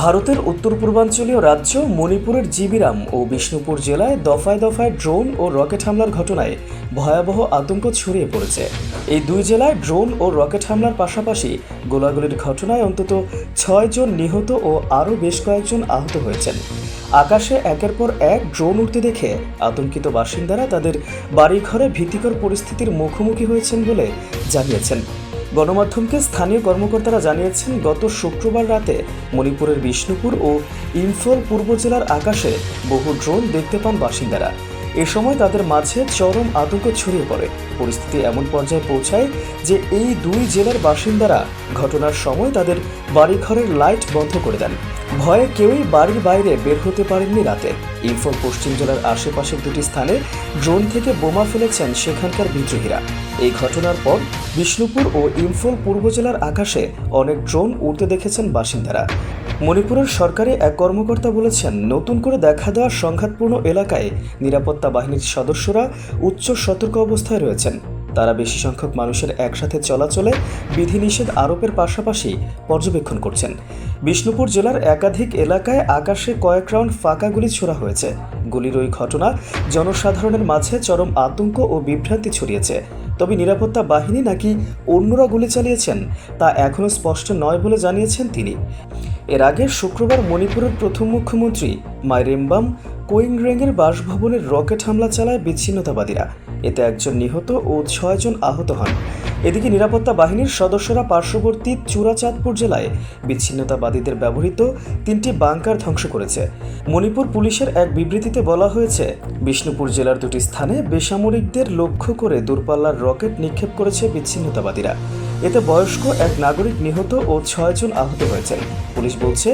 ভারতের উত্তর পূর্বাঞ্চলীয় রাজ্য মণিপুরের জিবিরাম ও বিষ্ণুপুর জেলায় দফায় দফায় ড্রোন ও রকেট হামলার ঘটনায় ভয়াবহ আতঙ্ক ছড়িয়ে পড়েছে। এই দুই জেলায় ড্রোন ও রকেট হামলার পাশাপাশি গোলাগুলির ঘটনায় অন্তত ছয় জন নিহত ও আরও বেশ কয়েকজন আহত হয়েছেন। আকাশে একের পর এক ড্রোন উঠতে দেখে আতঙ্কিত বাসিন্দারা তাদের বাড়িঘরে ভীতিকর পরিস্থিতির মুখোমুখি হয়েছেন বলে জানিয়েছেন। গণমাধ্যমকে স্থানীয় কর্মকর্তারা জানিয়েছেন, গত শুক্রবার রাতে মণিপুরের বিষ্ণুপুর ও ইম্ফল পূর্ব জেলার আকাশে বহু ড্রোন দেখতে পান বাসিন্দারা। এ সময় তাদের মাঝে চরম আতঙ্ক ছড়িয়ে পড়ে। পরিস্থিতি এমন পর্যায়ে পৌঁছায় যে এই দুই জেলার বাসিন্দারা ঘটনার সময় তাদের বাড়িঘরের লাইট বন্ধ করে দেন। ভয়ে কেউই বাড়ির বাইরে বের হতে পারেননি রাতে। ইম্ফল পশ্চিম জেলার আশেপাশের দুটি স্থানে ড্রোন থেকে বোমা ফেলেছেন সেখানকার বিদ্রোহীরা। এই ঘটনার পর বিষ্ণুপুর ও ইম্ফল পূর্ব জেলার আকাশে অনেক ড্রোন উড়তে দেখেছেন বাসিন্দারা। মণিপুরের সরকারি এক কর্মকর্তা বলেছেন, নতুন করে দেখা দেওয়া সংঘাতপূর্ণ এলাকায় নিরাপত্তা বাহিনীর সদস্যরা উচ্চ সতর্ক অবস্থায় রয়েছেন। তারা বেশি সংখ্যক মানুষের একসাথে চলাচলে বিধিনিষেধ আরোপের পাশাপাশি পর্যবেক্ষণ করছেন। বিষ্ণুপুর জেলার একাধিক এলাকায় আকাশে কয়েক রাউন্ড ফাঁকা গুলি ছোড়া হয়েছে। গুলির ওই ঘটনা জনসাধারণের মাঝে চরম আতঙ্ক ও বিভ্রান্তি ছড়িয়েছে। তবে নিরাপত্তা বাহিনী নাকি অন্যরা গুলি চালিয়েছেন তা এখনও স্পষ্ট নয় বলে জানিয়েছেন তিনি। এর আগে শুক্রবার মণিপুরের প্রথম মুখ্যমন্ত্রী মাইরেম্বাম কোইংরেংয়ের বাসভবনের রকেট হামলা চালায় বিচ্ছিন্নতাবাদীরা। এতে একজন নিহত ও ছয়জন আহত হন। এদিকে নিরাপত্তা বাহিনীর সদস্যরা পার্শ্ববর্তী চূড়াচাঁদপুর জেলায় বিচ্ছিন্নতাবাদীদের ব্যবহৃত তিনটি বাংকার ধ্বংস করেছে। মণিপুর পুলিশের এক বিবৃতিতে বলা হয়েছে, বিষ্ণুপুর জেলার দুটি স্থানে বেসামরিকদের লক্ষ্য করে দূরপাল্লার রকেট নিক্ষেপ করেছে বিচ্ছিন্নতাবাদীরা। এতে বয়স্ক এক নাগরিক নিহত ও ছয়জন আহত হয়েছেন। পুলিশ বলছে,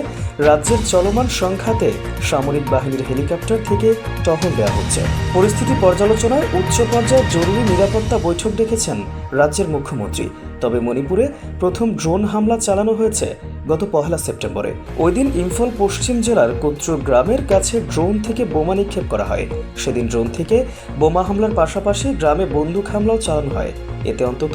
রাজ্যের চলমান সংখ্যাতে সামরিক বাহিনীর হেলিকপ্টার থেকে টহল দেওয়া হচ্ছে। পরিস্থিতি পর্যালোচনায় উচ্চ পর্যায়ে জরুরি নিরাপত্তা বৈঠক ডেকেছেন রাজ্যের মুখ্যমন্ত্রী। তবে মণিপুরে প্রথম ড্রোন হামলা চালানো হয়েছে। গত পহেলা সেপ্টেম্বরে। ওই দিন ইম্ফল পশ্চিম জেলার কোত্র গ্রামের কাছে ড্রোন থেকে বোমা নিক্ষেপ করা হয়। সেদিন ড্রোন থেকে বোমা হামলার পাশাপাশি গ্রামে বন্দুক হামলাও চালানো হয়। এতে অন্তত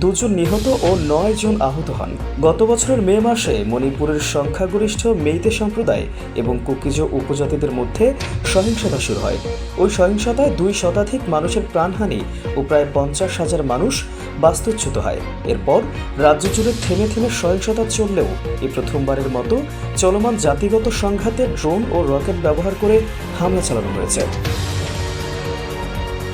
দুজন নিহত ও নয় জন আহত হন। গত বছরের মে মাসে মণিপুরের সংখ্যাগরিষ্ঠ মেইতে সম্প্রদায় এবং কুকিজ উপজাতিদের মধ্যে সহিংসতা শুরু হয়। ওই সহিংসতায় দুই শতাধিক মানুষের প্রাণহানি ও প্রায় পঞ্চাশ হাজার মানুষ বাস্তুচ্যুত হয়। এরপর রাজ্য জুড়ে থেমে থেমে সহিংসতা চললেও এই প্রথমবারের মতো চলমান জাতিগত সংঘাতে ড্রোন ও রকেট ব্যবহার করে হামলা চালানো হয়েছে।